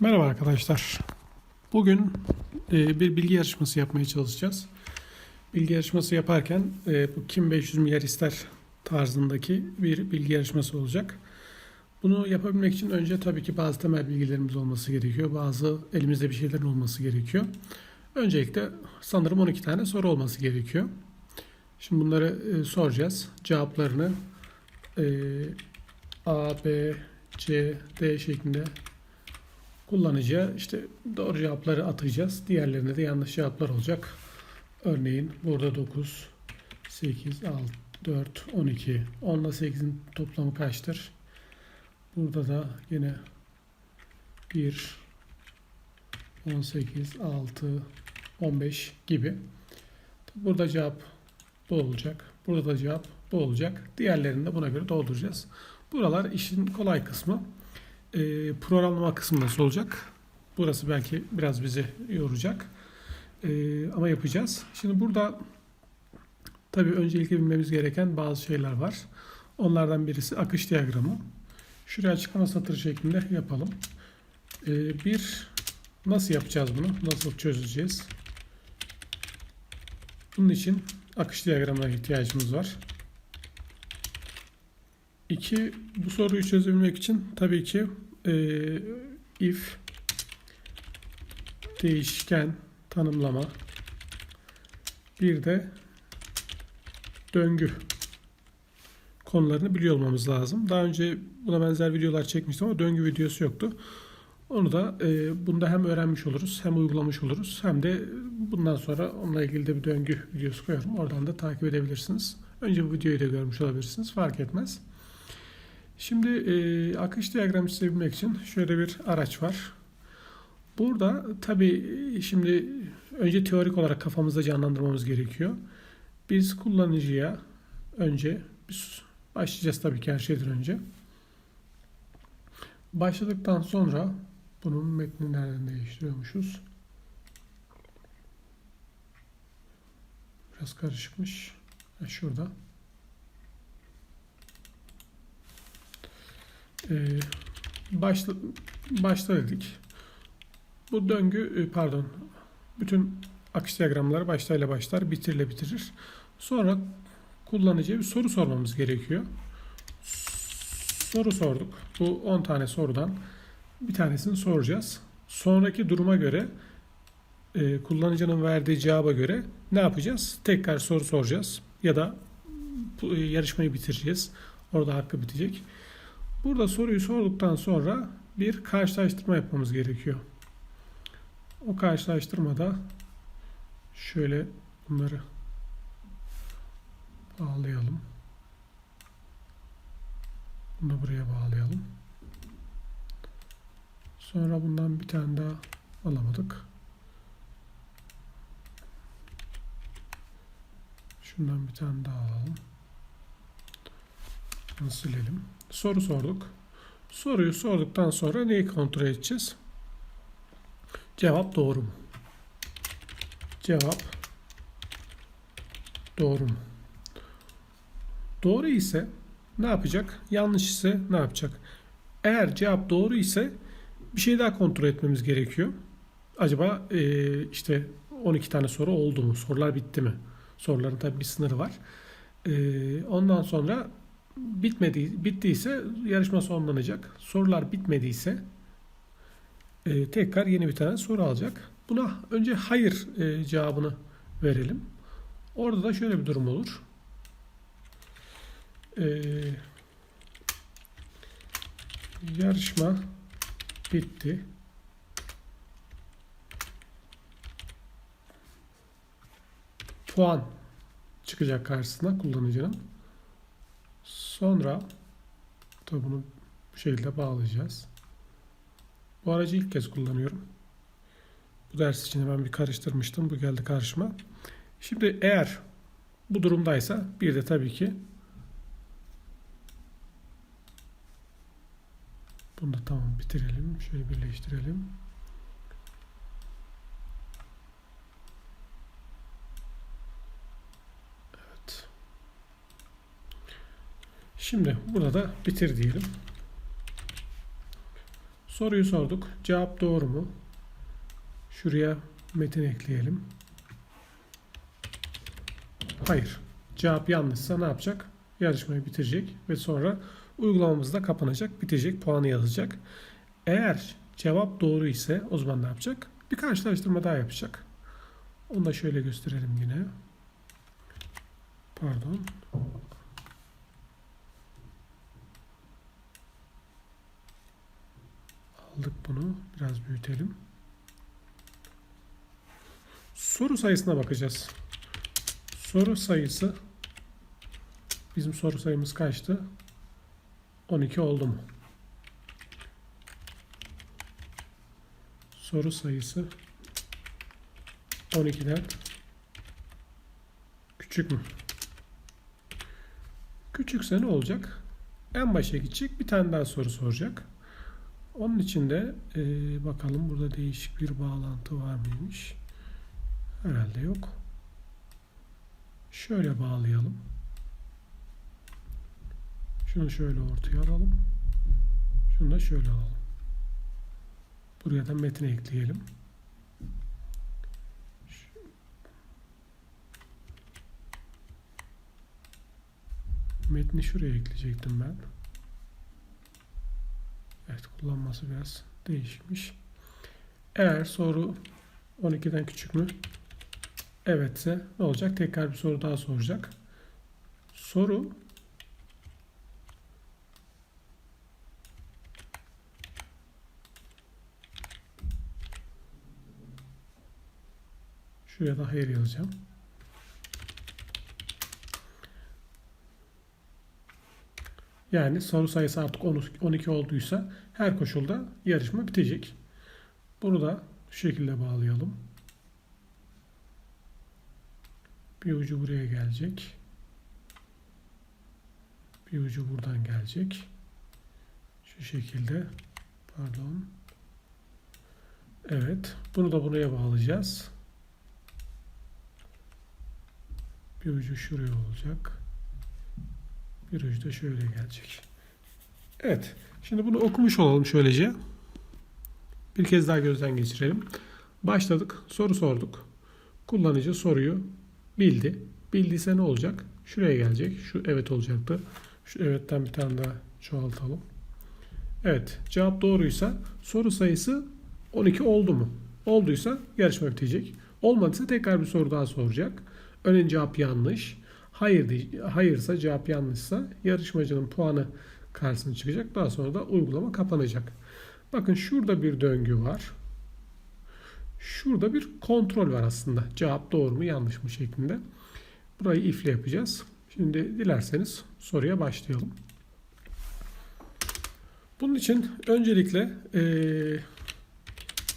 Merhaba arkadaşlar. Bugün e, bir bilgi yarışması yapmaya çalışacağız. Bilgi yarışması yaparken e, bu kim 500 milyar ister tarzındaki bir bilgi yarışması olacak. Bunu yapabilmek için önce tabii ki bazı temel bilgilerimiz olması gerekiyor. Bazı elimizde bir şeylerin olması gerekiyor. Öncelikle sanırım 12 tane soru olması gerekiyor. Şimdi bunları e, soracağız. Cevaplarını e, A, B, C, D şeklinde kullanıcıya işte doğru cevapları atacağız. Diğerlerinde de yanlış cevaplar olacak. Örneğin burada 9, 8, 6, 4, 12. 10 ile 8'in toplamı kaçtır? Burada da yine 1, 18, 6, 15 gibi. Burada cevap bu olacak. Burada da cevap bu olacak. Diğerlerini de buna göre dolduracağız. Buralar işin kolay kısmı. Ee, programlama kısmı nasıl olacak? Burası belki biraz bizi yoracak. Ee, ama yapacağız. Şimdi burada tabii öncelikle bilmemiz gereken bazı şeyler var. Onlardan birisi akış diyagramı. Şuraya açıklama satırı şeklinde yapalım. Ee, bir, nasıl yapacağız bunu? Nasıl çözeceğiz? Bunun için akış diyagramına ihtiyacımız var. İki, bu soruyu çözebilmek için tabii ki e, if değişken tanımlama bir de döngü konularını biliyor olmamız lazım. Daha önce buna benzer videolar çekmiştim ama döngü videosu yoktu. Onu da e, bunda hem öğrenmiş oluruz hem uygulamış oluruz hem de bundan sonra onunla ilgili de bir döngü videosu koyarım. Oradan da takip edebilirsiniz. Önce bu videoyu da görmüş olabilirsiniz. Fark etmez. Şimdi e, akış diyagramı çizebilmek için şöyle bir araç var. Burada tabii şimdi önce teorik olarak kafamızda canlandırmamız gerekiyor. Biz kullanıcıya önce biz başlayacağız tabii ki her şeyden önce. Başladıktan sonra bunun metnini nereden değiştiriyormuşuz? Biraz karışıkmış. Şurada. Ee, başla, başla dedik. Bu döngü e, pardon bütün akış diyagramları başlayla başlar bitirle bitirir. Sonra kullanıcıya bir soru sormamız gerekiyor. Soru sorduk. Bu 10 tane sorudan bir tanesini soracağız. Sonraki duruma göre e, kullanıcının verdiği cevaba göre ne yapacağız? Tekrar soru soracağız ya da e, yarışmayı bitireceğiz. Orada hakkı bitecek. Burada soruyu sorduktan sonra bir karşılaştırma yapmamız gerekiyor. O karşılaştırmada şöyle bunları bağlayalım. Bunu da buraya bağlayalım. Sonra bundan bir tane daha alamadık. Şundan bir tane daha alalım. Bunu silelim. Soru sorduk. Soruyu sorduktan sonra neyi kontrol edeceğiz? Cevap doğru mu? Cevap doğru mu? Doğru ise ne yapacak? Yanlış ise ne yapacak? Eğer cevap doğru ise bir şey daha kontrol etmemiz gerekiyor. Acaba e, işte 12 tane soru oldu mu? Sorular bitti mi? Soruların tabii bir sınırı var. E, ondan sonra bitmedi, bittiyse yarışma sonlanacak. Sorular bitmediyse e, tekrar yeni bir tane soru alacak. Buna önce hayır e, cevabını verelim. Orada da şöyle bir durum olur. E, yarışma bitti. Puan çıkacak karşısına kullanıcının. Sonra tabi bunu bu şekilde bağlayacağız. Bu aracı ilk kez kullanıyorum. Bu ders için ben bir karıştırmıştım. Bu geldi karşıma. Şimdi eğer bu durumdaysa bir de tabii ki bunu da tamam bitirelim. Şöyle birleştirelim. Şimdi burada da bitir diyelim. Soruyu sorduk. Cevap doğru mu? Şuraya metin ekleyelim. Hayır. Cevap yanlışsa ne yapacak? Yarışmayı bitirecek ve sonra uygulamamız da kapanacak, bitecek, puanı yazacak. Eğer cevap doğru ise o zaman ne yapacak? Bir karşılaştırma daha yapacak. Onu da şöyle gösterelim yine. Pardon. Aldık bunu. Biraz büyütelim. Soru sayısına bakacağız. Soru sayısı bizim soru sayımız kaçtı? 12 oldu mu? Soru sayısı 12'den küçük mü? Küçükse ne olacak? En başa gidecek bir tane daha soru soracak. Onun için de e, bakalım burada değişik bir bağlantı var mıymış? Herhalde yok. Şöyle bağlayalım. Şunu şöyle ortaya alalım. Şunu da şöyle alalım. Buraya da metin ekleyelim. Metni şuraya ekleyecektim ben. Evet kullanması biraz değişmiş. Eğer soru 12'den küçük mü? Evetse ne olacak? Tekrar bir soru daha soracak. Soru Şuraya da hayır yazacağım. Yani soru sayısı artık 12 olduysa her koşulda yarışma bitecek. Bunu da şu şekilde bağlayalım. Bir ucu buraya gelecek. Bir ucu buradan gelecek. Şu şekilde. Pardon. Evet. Bunu da buraya bağlayacağız. Bir ucu şuraya olacak. Bir ucu da şöyle gelecek. Evet. Şimdi bunu okumuş olalım şöylece. Bir kez daha gözden geçirelim. Başladık. Soru sorduk. Kullanıcı soruyu bildi. Bildiyse ne olacak? Şuraya gelecek. Şu evet olacaktı. Şu evetten bir tane daha çoğaltalım. Evet. Cevap doğruysa soru sayısı 12 oldu mu? Olduysa yarışma bitecek. Olmadıysa tekrar bir soru daha soracak. Örneğin cevap yanlış. Hayır hayırsa cevap yanlışsa yarışmacının puanı karşısına çıkacak. Daha sonra da uygulama kapanacak. Bakın şurada bir döngü var. Şurada bir kontrol var aslında. Cevap doğru mu yanlış mı şeklinde. Burayı ifle yapacağız. Şimdi dilerseniz soruya başlayalım. Bunun için öncelikle e,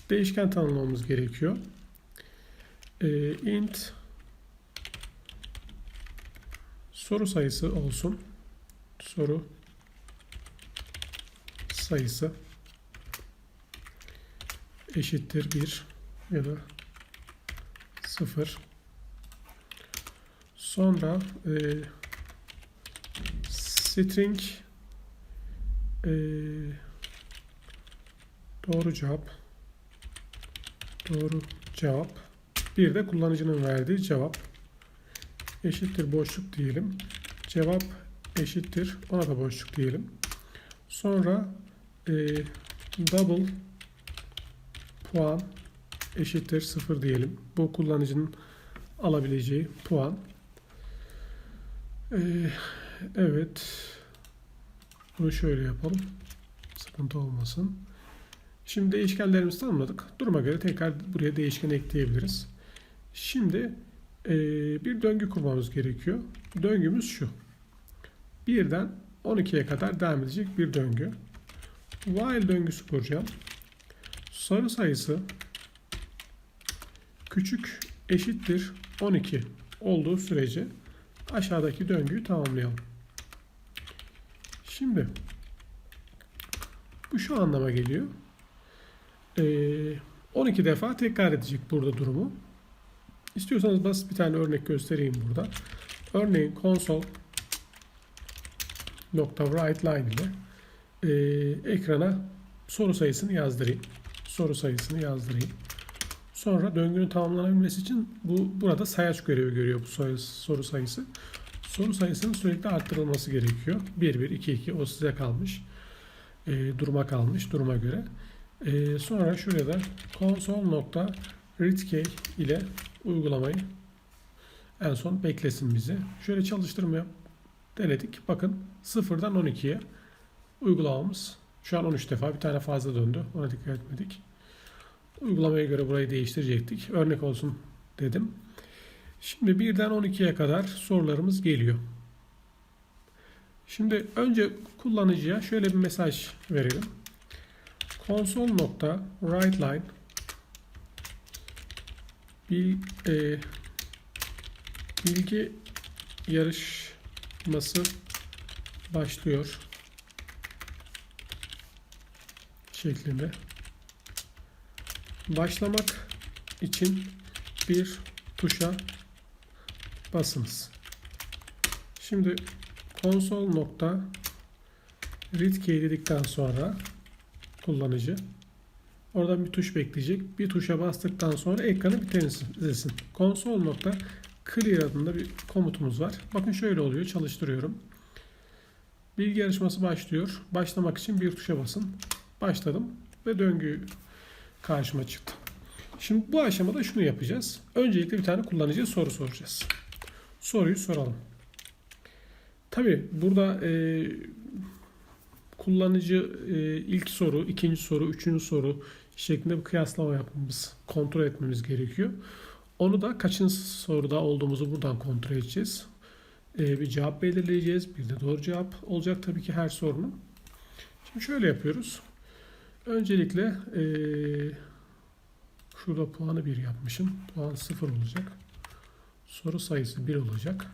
değişken tanımlamamız gerekiyor. E, int soru sayısı olsun. Soru sayısı eşittir 1 ya da 0. Sonra e, string e, doğru cevap doğru cevap bir de kullanıcının verdiği cevap eşittir boşluk diyelim. Cevap eşittir ona da boşluk diyelim. Sonra e, double puan eşittir 0 diyelim. Bu kullanıcının alabileceği puan. Ee, evet. Bunu şöyle yapalım. Sıkıntı olmasın. Şimdi değişkenlerimizi tanımladık. Duruma göre tekrar buraya değişken ekleyebiliriz. Şimdi e, bir döngü kurmamız gerekiyor. Döngümüz şu. 1'den 12'ye kadar devam edecek bir döngü. While döngüsü kuracağım. Sarı sayısı küçük eşittir 12 olduğu sürece aşağıdaki döngüyü tamamlayalım. Şimdi bu şu anlama geliyor. Ee, 12 defa tekrar edecek burada durumu. İstiyorsanız basit bir tane örnek göstereyim burada. Örneğin console nokta write line ile e, ekrana soru sayısını yazdırayım. Soru sayısını yazdırayım. Sonra döngünün tamamlanabilmesi için bu burada sayaç görevi görüyor bu soru, sayısı. Soru sayısının sürekli arttırılması gerekiyor. 1 1 2 2 o size kalmış. E, duruma kalmış duruma göre. E, sonra şuraya da console.readkey ile uygulamayı en son beklesin bizi. Şöyle çalıştırmaya denedik. Bakın 0'dan 12'ye uygulamamız şu an 13 defa bir tane fazla döndü. Ona dikkat etmedik. Uygulamaya göre burayı değiştirecektik. Örnek olsun dedim. Şimdi 1'den 12'ye kadar sorularımız geliyor. Şimdi önce kullanıcıya şöyle bir mesaj verelim. console.writeLine bil, e, bilgi yarışması başlıyor şeklinde. Başlamak için bir tuşa basınız. Şimdi console nokta read key dedikten sonra kullanıcı oradan bir tuş bekleyecek. Bir tuşa bastıktan sonra ekranı bir temizlesin. Console nokta clear adında bir komutumuz var. Bakın şöyle oluyor. Çalıştırıyorum. Bilgi yarışması başlıyor. Başlamak için bir tuşa basın. Başladım ve döngü karşıma çıktı. Şimdi bu aşamada şunu yapacağız. Öncelikle bir tane kullanıcıya soru soracağız. Soruyu soralım. Tabi burada e, kullanıcı e, ilk soru, ikinci soru, üçüncü soru şeklinde bir kıyaslama yapmamız, kontrol etmemiz gerekiyor. Onu da kaçıncı soruda olduğumuzu buradan kontrol edeceğiz. E, bir cevap belirleyeceğiz. Bir de doğru cevap olacak tabii ki her sorunun. Şimdi şöyle yapıyoruz. Öncelikle e, şurada puanı 1 yapmışım. Puan 0 olacak. Soru sayısı 1 olacak.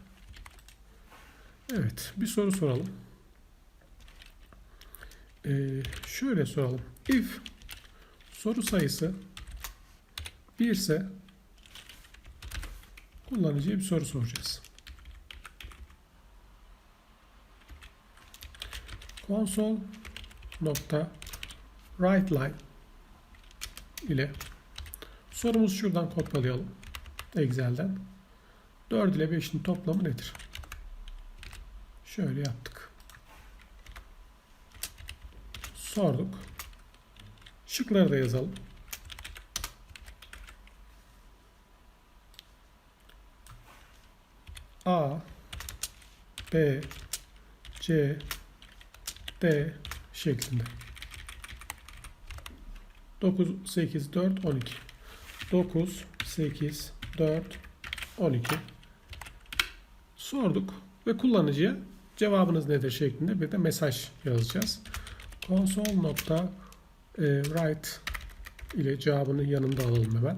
Evet, bir soru soralım. Ee, şöyle soralım. If soru sayısı 1 ise kullanıcıya bir soru soracağız. Console nokta ile sorumuzu şuradan kopyalayalım. Excel'den. 4 ile 5'in toplamı nedir? Şöyle yaptık. Sorduk. Şıkları yazalım. A B C D şeklinde. 9, 8, 4, 12. 9, 8, 4, 12. Sorduk ve kullanıcıya cevabınız nedir şeklinde bir de mesaj yazacağız. Console nokta e, write ile cevabının yanında alalım hemen.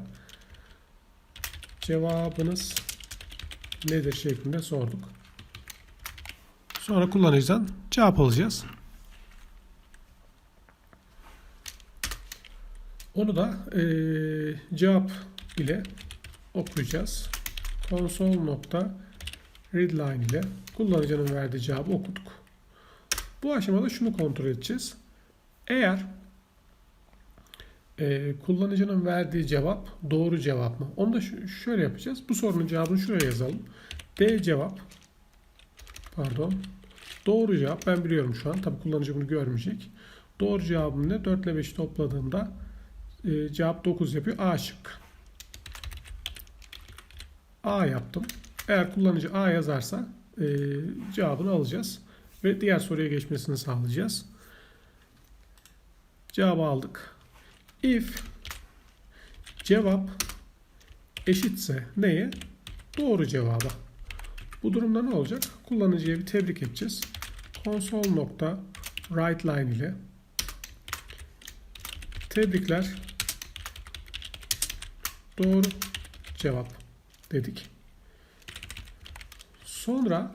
Cevabınız nedir şeklinde sorduk. Sonra kullanıcıdan cevap alacağız. Onu da e, cevap ile okuyacağız. Console readline ile kullanıcının verdiği cevabı okuduk. Bu aşamada şunu kontrol edeceğiz. Eğer e, kullanıcının verdiği cevap doğru cevap mı? Onu da şöyle yapacağız. Bu sorunun cevabını şuraya yazalım. D cevap pardon doğru cevap ben biliyorum şu an. Tabi kullanıcı bunu görmeyecek. Doğru cevabım ne? 4 ile 5 topladığımda e, cevap 9 yapıyor. A şık. A yaptım. Eğer kullanıcı A yazarsa e, cevabını alacağız. Ve diğer soruya geçmesini sağlayacağız. Cevabı aldık. If cevap eşitse neye? Doğru cevaba. Bu durumda ne olacak? Kullanıcıya bir tebrik edeceğiz. Console nokta write line ile tebrikler doğru cevap dedik. Sonra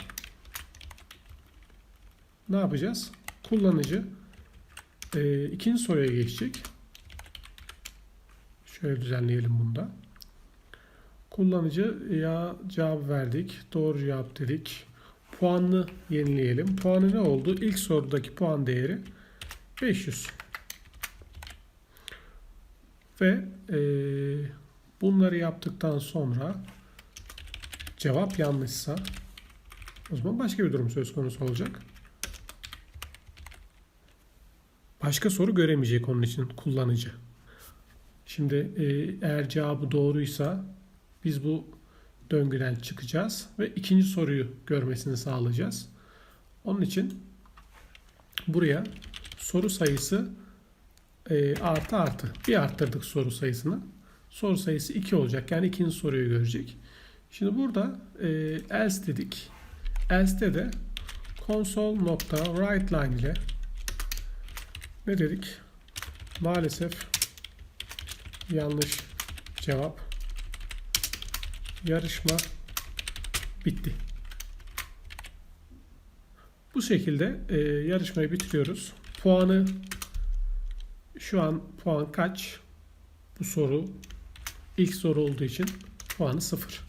ne yapacağız? Kullanıcı e, ikinci soruya geçecek. Şöyle düzenleyelim bunu da. Kullanıcı ya cevap verdik. Doğru cevap dedik. Puanını yenileyelim. Puanı ne oldu? İlk sorudaki puan değeri 500. Ve e, bunları yaptıktan sonra cevap yanlışsa o zaman başka bir durum söz konusu olacak. Başka soru göremeyecek onun için kullanıcı. Şimdi e, eğer cevabı doğruysa biz bu döngüden çıkacağız ve ikinci soruyu görmesini sağlayacağız. Onun için buraya soru sayısı e, artı artı. Bir arttırdık soru sayısını. Soru sayısı 2 olacak. Yani ikinci soruyu görecek. Şimdi burada e, else dedik. Else'de de console nokta write line ile ne dedik? Maalesef yanlış cevap. Yarışma bitti. Bu şekilde e, yarışmayı bitiriyoruz. Puanı şu an puan kaç? Bu soru ilk soru olduğu için puanı sıfır.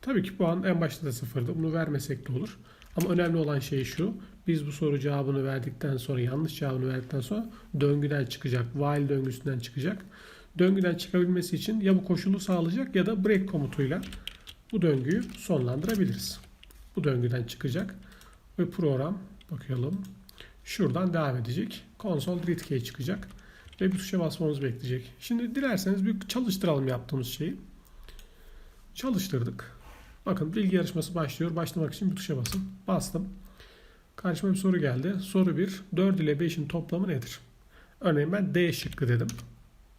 Tabii ki puan en başta da sıfırdı. Bunu vermesek de olur. Ama önemli olan şey şu. Biz bu soru cevabını verdikten sonra, yanlış cevabını verdikten sonra döngüden çıkacak. While döngüsünden çıkacak. Döngüden çıkabilmesi için ya bu koşulu sağlayacak ya da break komutuyla bu döngüyü sonlandırabiliriz. Bu döngüden çıkacak ve program bakalım şuradan devam edecek. Console read key çıkacak ve bir tuşa basmamız bekleyecek. Şimdi dilerseniz bir çalıştıralım yaptığımız şeyi. Çalıştırdık. Bakın bilgi yarışması başlıyor. Başlamak için bir tuşa basın. Bastım. Karşıma bir soru geldi. Soru 1. 4 ile 5'in toplamı nedir? Örneğin ben D şıkkı dedim.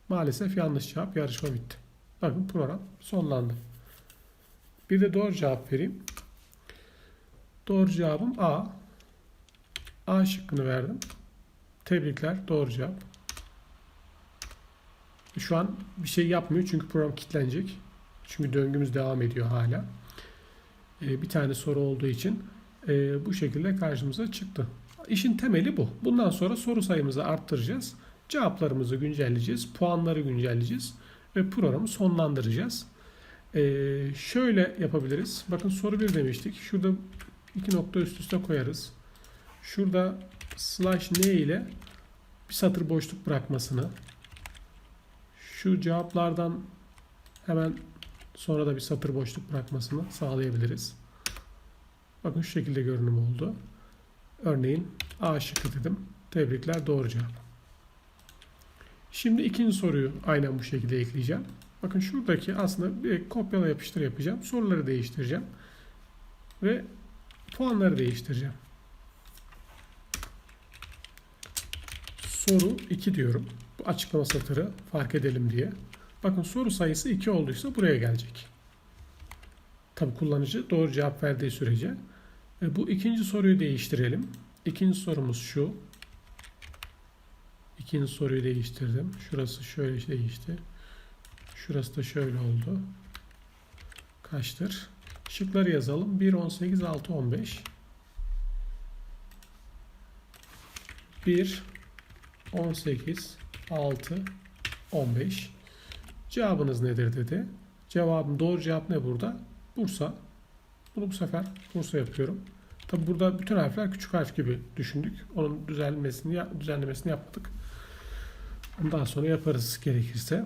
Maalesef yanlış cevap. Yarışma bitti. Bakın program sonlandı. Bir de doğru cevap vereyim. Doğru cevabım A. A şıkkını verdim. Tebrikler. Doğru cevap. Şu an bir şey yapmıyor çünkü program kilitlenecek. Çünkü döngümüz devam ediyor hala. Ee, bir tane soru olduğu için e, bu şekilde karşımıza çıktı. İşin temeli bu. Bundan sonra soru sayımızı arttıracağız. Cevaplarımızı güncelleyeceğiz. Puanları güncelleyeceğiz. Ve programı sonlandıracağız. Ee, şöyle yapabiliriz. Bakın soru 1 demiştik. Şurada iki nokta üst üste koyarız. Şurada slash ne ile bir satır boşluk bırakmasını şu cevaplardan hemen sonra da bir satır boşluk bırakmasını sağlayabiliriz. Bakın şu şekilde görünüm oldu. Örneğin A şıkkı dedim. Tebrikler doğru cevap. Şimdi ikinci soruyu aynen bu şekilde ekleyeceğim. Bakın şuradaki aslında kopyala yapıştır yapacağım. Soruları değiştireceğim. Ve puanları değiştireceğim. Soru 2 diyorum. Bu açıklama satırı fark edelim diye. Bakın soru sayısı 2 olduysa buraya gelecek. Tabi kullanıcı doğru cevap verdiği sürece. E, bu ikinci soruyu değiştirelim. İkinci sorumuz şu. İkinci soruyu değiştirdim. Şurası şöyle değişti. Şurası da şöyle oldu. Kaçtır? Şıkları yazalım. 1, 18, 6, 15. 1, 18, 6, 15. Cevabınız nedir dedi. Cevabım doğru cevap ne burada? Bursa. Bunu bu sefer Bursa yapıyorum. Tabi burada bütün harfler küçük harf gibi düşündük. Onun düzenlemesini, düzenlemesini yapmadık. Ondan sonra yaparız gerekirse.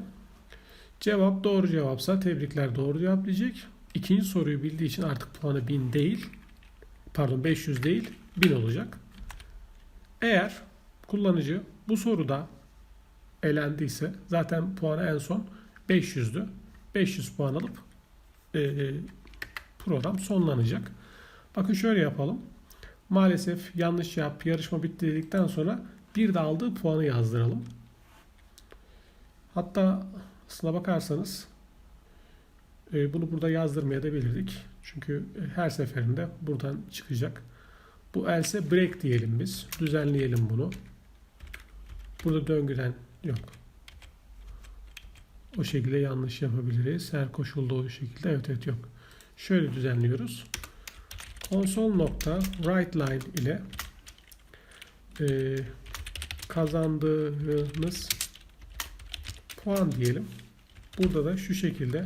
Cevap doğru cevapsa tebrikler doğru cevap diyecek. İkinci soruyu bildiği için artık puanı 1000 değil, pardon 500 değil 1000 olacak. Eğer kullanıcı bu soruda elendiyse zaten puanı en son 500'dü. 500 puan alıp e, program sonlanacak. Bakın şöyle yapalım. Maalesef yanlış cevap yarışma bitti dedikten sonra bir de aldığı puanı yazdıralım. Hatta aslına bakarsanız e, bunu burada yazdırmaya da belirdik. Çünkü her seferinde buradan çıkacak. Bu else break diyelim biz. Düzenleyelim bunu. Burada döngüden yok. O şekilde yanlış yapabiliriz. Her koşulda o şekilde evet evet yok. Şöyle düzenliyoruz. Console nokta write ile e, kazandığınız puan diyelim. Burada da şu şekilde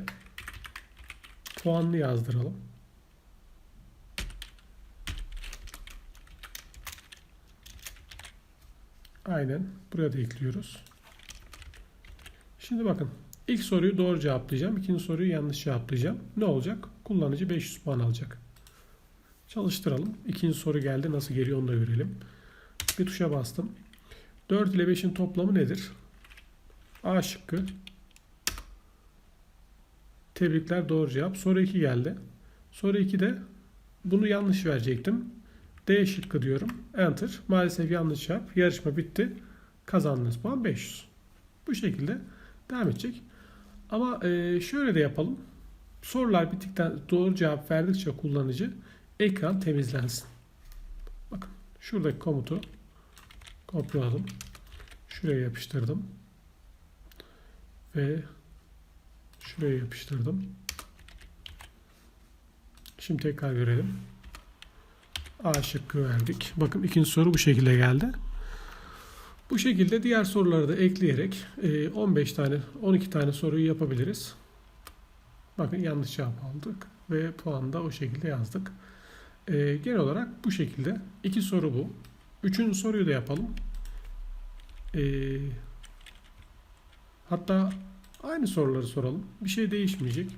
puanlı yazdıralım. Aynen buraya da ekliyoruz. Şimdi bakın ilk soruyu doğru cevaplayacağım. ikinci soruyu yanlış cevaplayacağım. Ne olacak? Kullanıcı 500 puan alacak. Çalıştıralım. İkinci soru geldi. Nasıl geliyor onu da görelim. Bir tuşa bastım. 4 ile 5'in toplamı nedir? A şıkkı. Tebrikler doğru cevap. Soru 2 geldi. Soru 2'de bunu yanlış verecektim. D şıkkı diyorum. Enter. Maalesef yanlış cevap. Yarışma bitti. Kazandığınız puan 500. Bu şekilde devam edecek. Ama şöyle de yapalım. Sorular bittikten doğru cevap verdikçe kullanıcı ekran temizlensin. Bakın şuradaki komutu kopyaladım. Şuraya yapıştırdım. Ve şuraya yapıştırdım. Şimdi tekrar görelim. A şıkkı verdik. Bakın ikinci soru bu şekilde geldi. Bu şekilde diğer soruları da ekleyerek e, 15 tane 12 tane soruyu yapabiliriz. Bakın yanlış cevap aldık ve puanı da o şekilde yazdık. E, genel olarak bu şekilde. iki soru bu. Üçüncü soruyu da yapalım. E, hatta aynı soruları soralım. Bir şey değişmeyecek.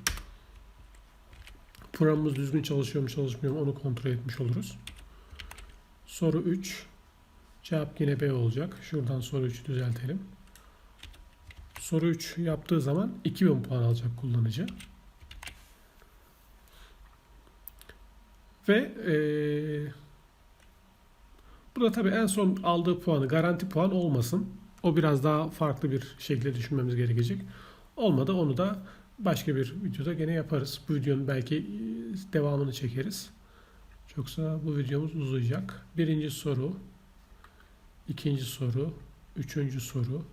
Programımız düzgün çalışıyor mu çalışmıyor mu onu kontrol etmiş oluruz. Soru 3. Cevap yine B olacak. Şuradan soru 3'ü düzeltelim. Soru 3 yaptığı zaman 2000 puan alacak kullanıcı. Ve ee, burada tabii en son aldığı puanı garanti puan olmasın. O biraz daha farklı bir şekilde düşünmemiz gerekecek. Olmadı onu da başka bir videoda gene yaparız. Bu videonun belki e, devamını çekeriz. Yoksa bu videomuz uzayacak. Birinci soru, ikinci soru, üçüncü soru.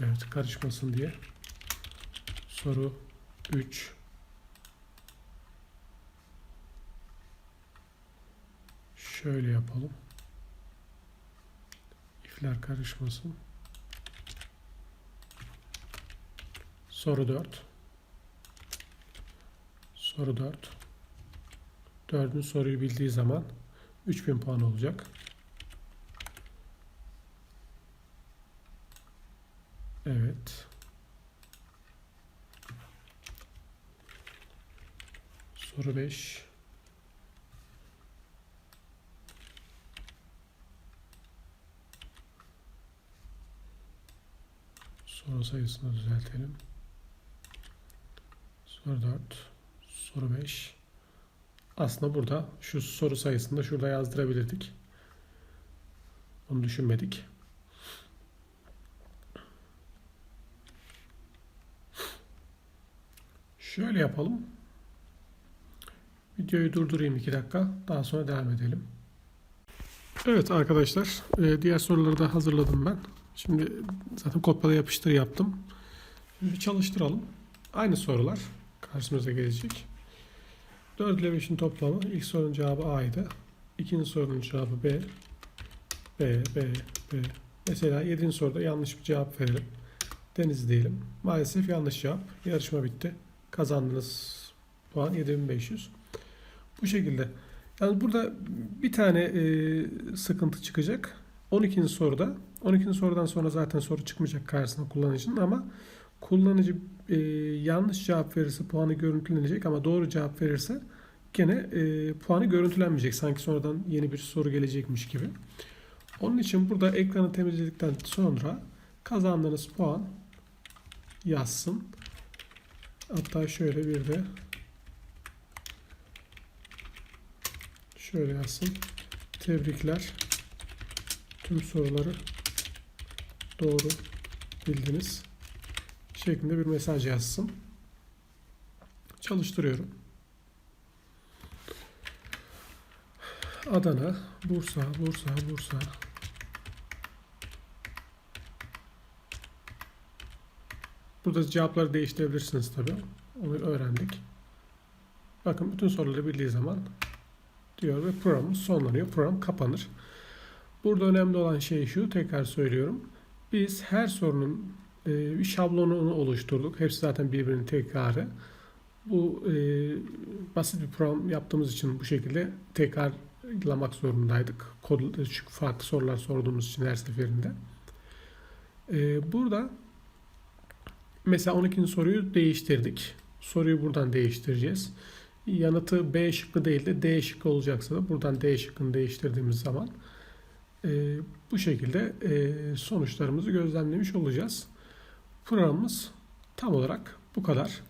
Evet karışmasın diye. Soru 3. Şöyle yapalım. İfler karışmasın. Soru 4. Soru 4. Dördüncü soruyu bildiği zaman 3000 puan olacak. Evet. Soru 5. Soru sayısını düzeltelim. Soru 4. Soru 5. Aslında burada şu soru sayısını da şurada yazdırabilirdik. Onu düşünmedik. Şöyle yapalım. Videoyu durdurayım 2 dakika. Daha sonra devam edelim. Evet arkadaşlar, e, diğer soruları da hazırladım ben. Şimdi zaten kopyala yapıştır yaptım. Şimdi bir çalıştıralım. Aynı sorular karşımıza gelecek. 4 ile 5'in toplamı ilk sorunun cevabı A'ydı. İkinci sorunun cevabı B. B, B, B. Mesela 7. soruda yanlış bir cevap verelim. Deniz diyelim. Maalesef yanlış cevap. Yarışma bitti. Kazandınız puan 7500. Bu şekilde. Yani burada bir tane e, sıkıntı çıkacak. 12. soruda. 12. sorudan sonra zaten soru çıkmayacak karşısına kullanıcının ama kullanıcı e, yanlış cevap verirse puanı görüntülenecek ama doğru cevap verirse gene e, puanı görüntülenmeyecek. Sanki sonradan yeni bir soru gelecekmiş gibi. Onun için burada ekranı temizledikten sonra kazandığınız puan yazsın. Hatta şöyle bir de şöyle yazsın. Tebrikler. Tüm soruları doğru bildiniz şeklinde bir mesaj yazsın. Çalıştırıyorum. Adana, Bursa, Bursa, Bursa. Burada cevapları değiştirebilirsiniz tabi. Onu öğrendik. Bakın bütün soruları bildiği zaman diyor ve programımız sonlanıyor. Program kapanır. Burada önemli olan şey şu, tekrar söylüyorum. Biz her sorunun e, bir şablonunu oluşturduk. Hepsi zaten birbirinin tekrarı. Bu e, basit bir program yaptığımız için bu şekilde tekrarlamak zorundaydık. Kod, çünkü farklı sorular sorduğumuz için her seferinde. Ee, burada mesela 12. soruyu değiştirdik. Soruyu buradan değiştireceğiz. Yanıtı B şıkkı değil de D şıkkı olacaksa da buradan D şıkkını değiştirdiğimiz zaman e, bu şekilde e, sonuçlarımızı gözlemlemiş olacağız. Programımız tam olarak bu kadar.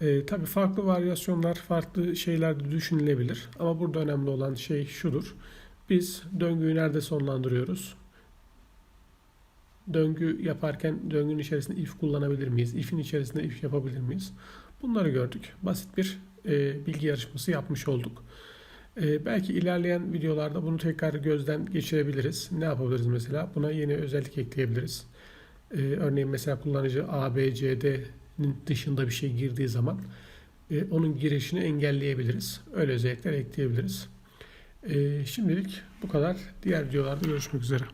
E, tabii farklı varyasyonlar, farklı şeyler de düşünülebilir. Ama burada önemli olan şey şudur. Biz döngüyü nerede sonlandırıyoruz? Döngü yaparken döngünün içerisinde if kullanabilir miyiz? If'in içerisinde if yapabilir miyiz? Bunları gördük. Basit bir e, bilgi yarışması yapmış olduk. E, belki ilerleyen videolarda bunu tekrar gözden geçirebiliriz. Ne yapabiliriz mesela? Buna yeni özellik ekleyebiliriz. E, örneğin mesela kullanıcı A, B, C, D'nin dışında bir şey girdiği zaman e, onun girişini engelleyebiliriz. Öyle özellikler ekleyebiliriz. E, şimdilik bu kadar. Diğer videolarda görüşmek üzere.